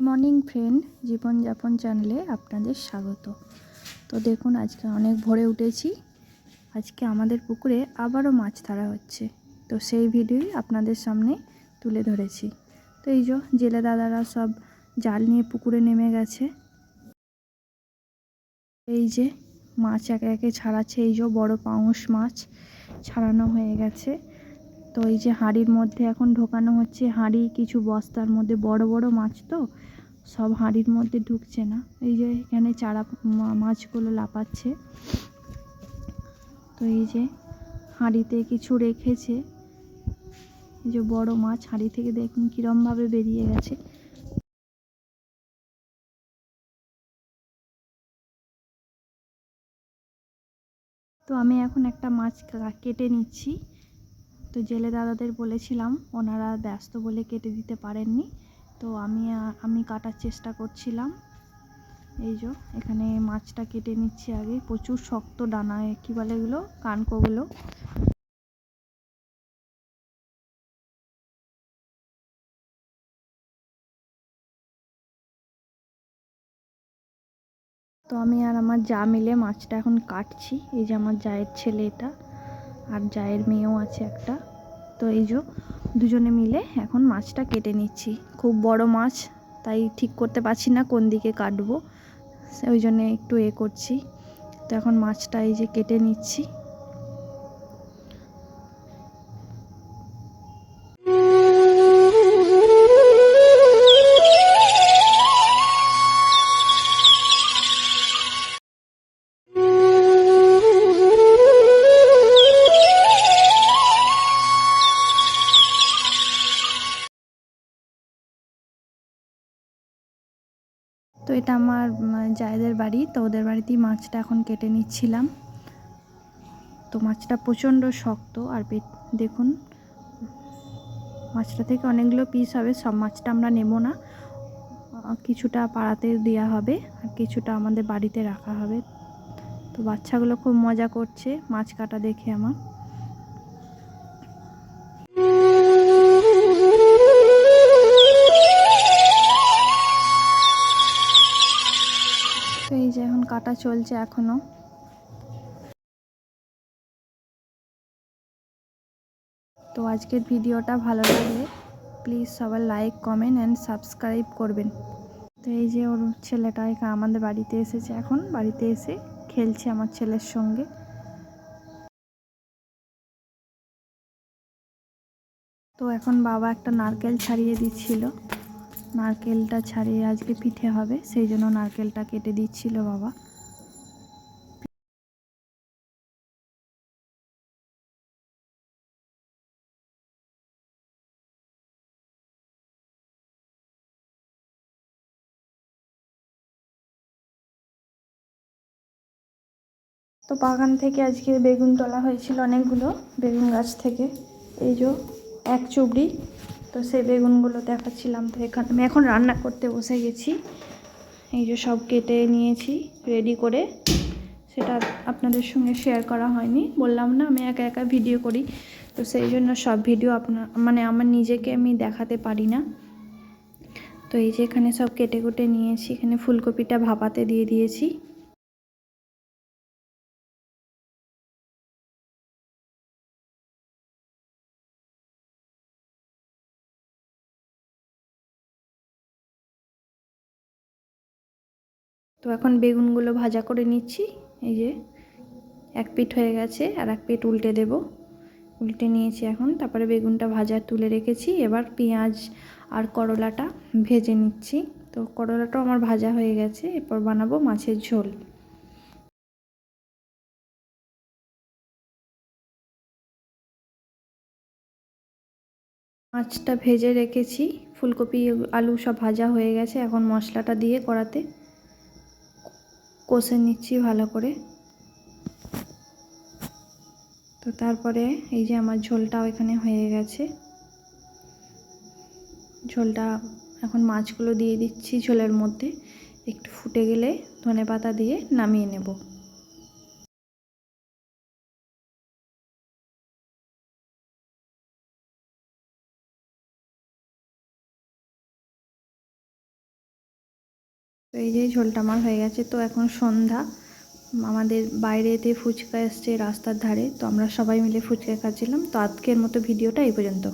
Morning friend জীবনযাপন চ্যানেলে আপনাদের স্বাগত। তো দেখুন, আজকে অনেক ভোরে উঠেছি। আজকে আমাদের পুকুরে আবারও মাছ ধরা হচ্ছে। তো সেই ভিডিওই আপনাদের সামনে তুলে ধরেছি। তো এই যে জেলে দাদারা সব জাল নিয়ে পুকুরে নেমে গেছে। এই যে মাছ একে একে ছাড়াচ্ছে। এই যে বড় পাউস মাছ ছাড়ানো হয়ে গেছে। তো এই যে হাঁড়ির মধ্যে এখন ঢোকানো হচ্ছে হাঁড়ি, কিছু বস্তার মধ্যে, বড় বড় মাছ তো, সব হাঁড়ির মধ্যে ঢুকছে না। এই যে এখানে চারা মাছগুলো লাপাচ্ছে তো এই যে হাঁড়িতে কিছু রেখেছে। এই যে বড় মাছ হাঁড়ি থেকে দেখুন কীরমভাবে বেরিয়ে গেছে। তো আমি এখন একটা মাছ কেটে নিচ্ছি। তো জেলে দাদাদের বলেছিলাম, ওনারা ব্যস্ত বলে কেটে দিতে পারেননি। তো আমি আমি কাটার চেষ্টা করছিলাম। এই যে, এখানে মাছটা কেটে নিচ্ছি আগে। প্রচুর শক্ত ডানা কী বলে এগুলো? কানকোগুলো। তো আমি আর আমার যা মিলে মাছটা এখন কাটছি। এই যে আমার জায়ের ছেলে এটা, আর জায়ের মেয়েও আছে একটা। তো এই যে দুজনে মিলে এখন মাছটা কেটে নিচ্ছি। খুব বড় মাছ, তাই ঠিক করতে পারছি না কোন দিকে কাটবো। ওই জন্যে একটু এ করছি। তো এখন মাছটা এই যে কেটে নিচ্ছি। তো এটা আমার জায়েদের বাড়ি, তো ওদের বাড়িতেই মাছটা এখন কেটে নিচ্ছিলাম। তো মাছটা প্রচণ্ড শক্ত, আর পেট- দেখুন, মাছটা থেকে অনেকগুলো পিস হবে, সব মাছটা আমরা নেব না। কিছুটা পাড়াতে দেওয়া হবে, আর কিছুটা আমাদের বাড়িতে রাখা হবে। তো বাচ্চাগুলো খুব মজা করছে, মাছ কাটা দেখে আমার। চলছে এখনও। তো আজকের ভিডিওটা ভালো লাগলে প্লিজ সবার লাইক কমেন্ট অ্যান্ড সাবস্ক্রাইব করবেন। তো এই যে ওর ছেলেটা আমাদের বাড়িতে এসেছে এখন, বাড়িতে এসে খেলছে আমার ছেলের সঙ্গে। তো এখন বাবা একটা নারকেল ছাড়িয়ে দিচ্ছিল। নারকেলটা ছাড়িয়ে আজকে পিঠে হবে, সেই জন্য নারকেলটা কেটে দিচ্ছিল বাবা। তো বাগান থেকে আজকে বেগুন তোলা হয়েছিল অনেকগুলো, বেগুন গাছ থেকে। এই যে এক চুবড়ি, তো সেই বেগুনগুলো দেখাচ্ছিলাম তো এখানে। আমি এখন রান্না করতে বসে গেছি। এই যে সব কেটে নিয়েছি রেডি করে। সেটা আপনাদের সঙ্গে শেয়ার করা হয়নি। বললাম না, আমি একা একা ভিডিও করি। তো সেই জন্য সব ভিডিও আপনার মানে আমার নিজেকে আমি দেখাতে পারি না। তো এই যে এখানে সব কেটে কুটে নিয়েছি, এখানে ফুলকপিটা ভাপাতে দিয়ে দিয়েছি। তো এখন বেগুনগুলো ভাজা করে নিচ্ছি। এই যে এক পিঠ হয়ে গেছে আর এক পিঠ উল্টে দেব। উল্টে নিয়েছি এখন, তারপরে বেগুনটা ভাজা তুলে রেখেছি। এবার পেঁয়াজ আর করলাটা ভেজে নিচ্ছি। তো করলাটাও আমার ভাজা হয়ে গেছে, এরপর বানাবো মাছের ঝোল। মাছটা ভেজে রেখেছি, ফুলকপি, আলু সব ভাজা হয়ে গেছে। এখন মশলাটা দিয়ে কড়াতে কষে নিচ্ছি ভালো করে। তো তারপরে এই যে আমার ঝোলটাও এখানে হয়ে গেছে। ঝোলটা এখন মাছগুলো দিয়ে দিচ্ছি ঝোলের মধ্যে। একটু ফুটে গেলে ধনে পাতা দিয়ে নামিয়ে নেব। তো এই যে ঝোলটা আমার হয়ে গেছে, তো এখন সন্ধ্যা। আমাদের বাইরেতে ফুচকা এসছে রাস্তার ধারে, তো আমরা সবাই মিলে ফুচকা খাচ্ছিলাম। তো আজকের মতো ভিডিওটা এই পর্যন্ত।